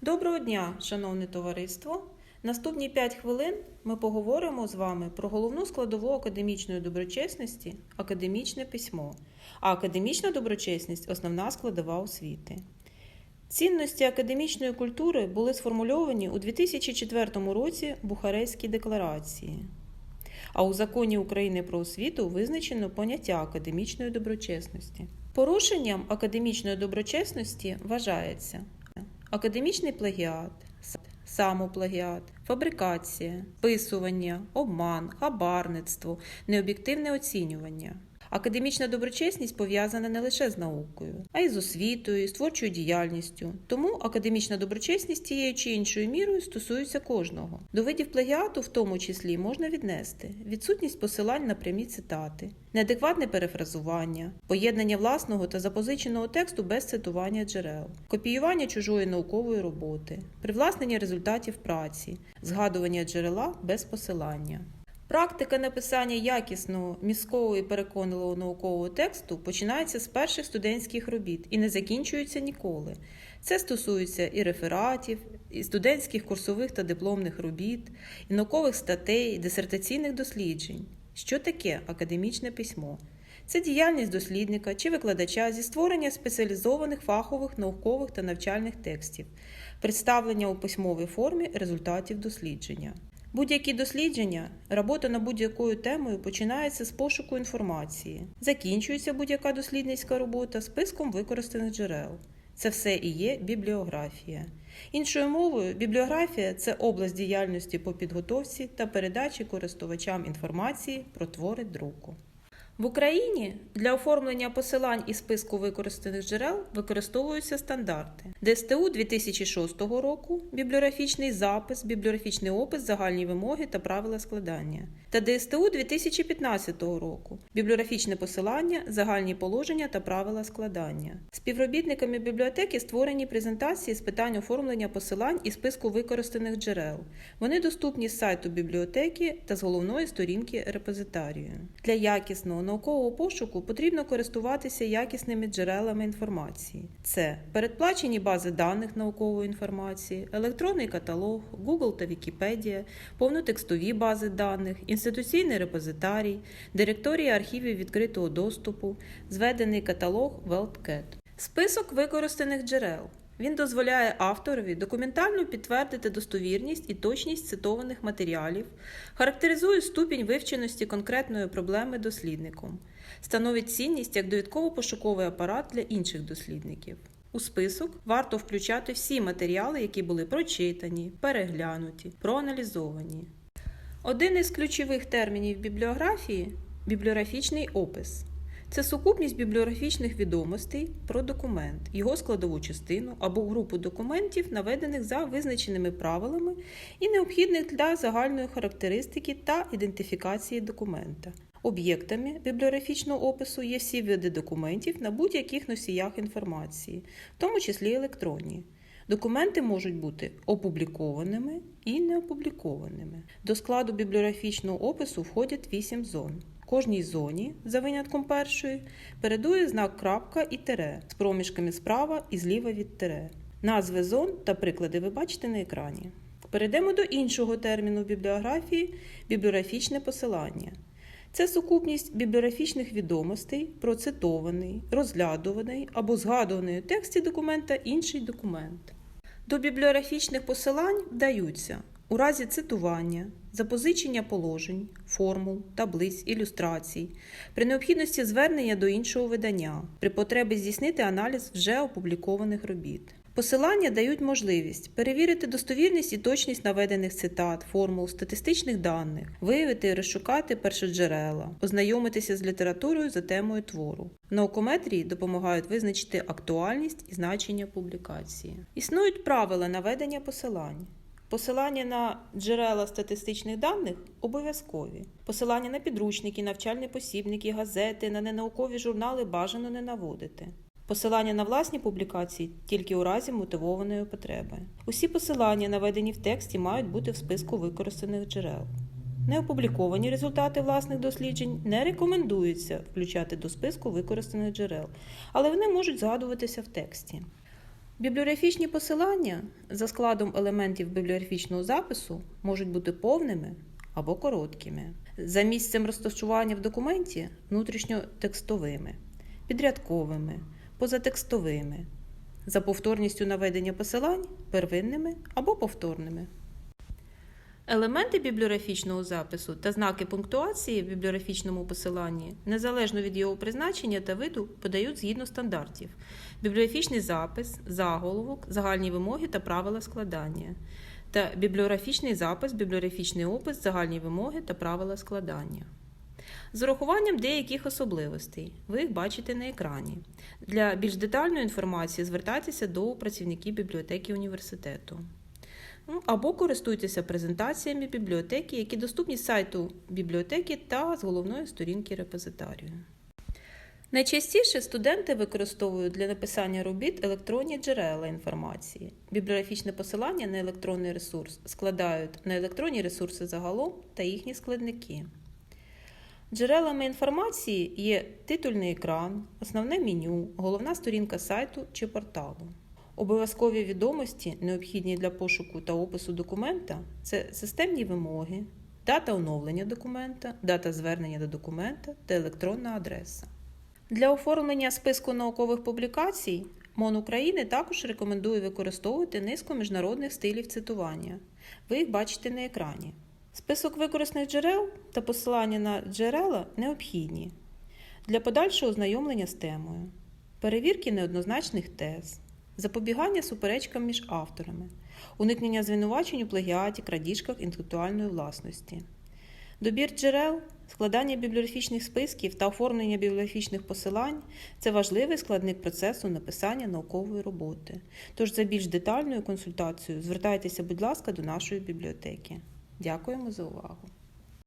Доброго дня, шановне товариство! Наступні 5 хвилин ми поговоримо з вами про головну складову академічної доброчесності академічне письмо. А академічна доброчесність основна складова освіти. Цінності академічної культури були сформульовані у 2004 році Бухарестській декларації. А у законі України про освіту визначено поняття академічної доброчесності. Порушенням академічної доброчесності вважається академічний плагіат, самоплагіат, фабрикація, писування, обман, хабарництво, необ'єктивне оцінювання. Академічна доброчесність пов'язана не лише з наукою, а й з освітою, з творчою діяльністю. Тому академічна доброчесність тією чи іншою мірою стосується кожного. До видів плагіату, в тому числі, можна віднести відсутність посилань на прямі цитати, неадекватне перефразування, поєднання власного та запозиченого тексту без цитування джерел, копіювання чужої наукової роботи, привласнення результатів праці, згадування джерела без посилання. Практика написання якісного, міського і переконливого наукового тексту починається з перших студентських робіт і не закінчується ніколи. Це стосується і рефератів, і студентських курсових та дипломних робіт, і наукових статей, і дисертаційних досліджень. Що таке академічне письмо? Це діяльність дослідника чи викладача зі створення спеціалізованих фахових, наукових та навчальних текстів, представлення у письмовій формі результатів дослідження. Будь-які дослідження, робота над будь-якою темою починається з пошуку інформації. Закінчується будь-яка дослідницька робота списком використаних джерел. Це все і є бібліографія. Іншою мовою, бібліографія це область діяльності по підготовці та передачі користувачам інформації про твори друку. В Україні для оформлення посилань із списку використаних джерел використовуються стандарти ДСТУ 2006 року, бібліографічний запис, бібліографічний опис, загальні вимоги та правила складання, та ДСТУ 2015 року, бібліографічне посилання, загальні положення та правила складання. Співробітниками бібліотеки створені презентації з питань оформлення посилань із списку використаних джерел. Вони доступні з сайту бібліотеки та з головної сторінки репозитарію. Для якісного наукового пошуку потрібно користуватися якісними джерелами інформації. Це передплачені бази даних наукової інформації, електронний каталог, Google та Wikipedia, повнотекстові бази даних, інституційний репозитарій, директорія архівів відкритого доступу, зведений каталог WorldCat. Список використаних джерел. Він дозволяє авторові документально підтвердити достовірність і точність цитованих матеріалів, характеризує ступінь вивченості конкретної проблеми дослідником, становить цінність як довідково-пошуковий апарат для інших дослідників. У список варто включати всі матеріали, які були прочитані, переглянуті, проаналізовані. Один із ключових термінів бібліографії бібліографічний опис. Це сукупність бібліографічних відомостей про документ, його складову частину або групу документів, наведених за визначеними правилами і необхідних для загальної характеристики та ідентифікації документа. Об'єктами бібліографічного опису є всі види документів на будь-яких носіях інформації, в тому числі електронні. Документи можуть бути опублікованими і неопублікованими. До складу бібліографічного опису входять вісім зон. Кожній зоні, за винятком першої, передує знак крапка і тире з проміжками справа і зліва від тире. Назви зон та приклади ви бачите на екрані. Перейдемо до іншого терміну в бібліографії бібліографічне посилання. Це сукупність бібліографічних відомостей про цитований, розглядуваний або згадуваний у тексті документа інший документ. До бібліографічних посилань вдаються у разі цитування, запозичення положень, формул, таблиць, ілюстрацій, при необхідності звернення до іншого видання, при потребі здійснити аналіз вже опублікованих робіт. Посилання дають можливість перевірити достовірність і точність наведених цитат, формул, статистичних даних, виявити і розшукати першоджерела, ознайомитися з літературою за темою твору. Наукометрії допомагають визначити актуальність і значення публікації. Існують правила наведення посилань. Посилання на джерела статистичних даних обов'язкові. Посилання на підручники, навчальні посібники, газети, на ненаукові журнали бажано не наводити. Посилання на власні публікації тільки у разі мотивованої потреби. Усі посилання, наведені в тексті, мають бути в списку використаних джерел. Неопубліковані результати власних досліджень не рекомендується включати до списку використаних джерел, але вони можуть згадуватися в тексті. Бібліографічні посилання за складом елементів бібліографічного запису можуть бути повними або короткими. За місцем розташування в документі внутрішньотекстовими, підрядковими, позатекстовими. За повторністю наведення посилань первинними або повторними. Елементи бібліографічного запису та знаки пунктуації в бібліографічному посиланні, незалежно від його призначення та виду, подають згідно стандартів: бібліографічний запис, заголовок, загальні вимоги та правила складання, та бібліографічний запис, бібліографічний опис, загальні вимоги та правила складання. З урахуванням деяких особливостей ви їх бачите на екрані. Для більш детальної інформації звертайтеся до працівників бібліотеки університету. Або користуйтеся презентаціями бібліотеки, які доступні з сайту бібліотеки та з головної сторінки репозитарію. Найчастіше студенти використовують для написання робіт електронні джерела інформації. Бібліографічне посилання на електронний ресурс складають на електронні ресурси загалом та їхні складники. Джерелами інформації є титульний екран, основне меню, головна сторінка сайту чи порталу. Обов'язкові відомості, необхідні для пошуку та опису документа, це системні вимоги, дата оновлення документа, дата звернення до документа та електронна адреса. Для оформлення списку наукових публікацій МОН України також рекомендує використовувати низку міжнародних стилів цитування. Ви їх бачите на екрані. Список використаних джерел та посилання на джерела необхідні для подальшого ознайомлення з темою, перевірки неоднозначних тез, запобігання суперечкам між авторами, уникнення звинувачень у плагіаті, крадіжках інтелектуальної власності. Добір джерел, складання бібліографічних списків та оформлення бібліографічних посилань це важливий складник процесу написання наукової роботи. Тож за більш детальною консультацією звертайтеся, будь ласка, до нашої бібліотеки. Дякуємо за увагу!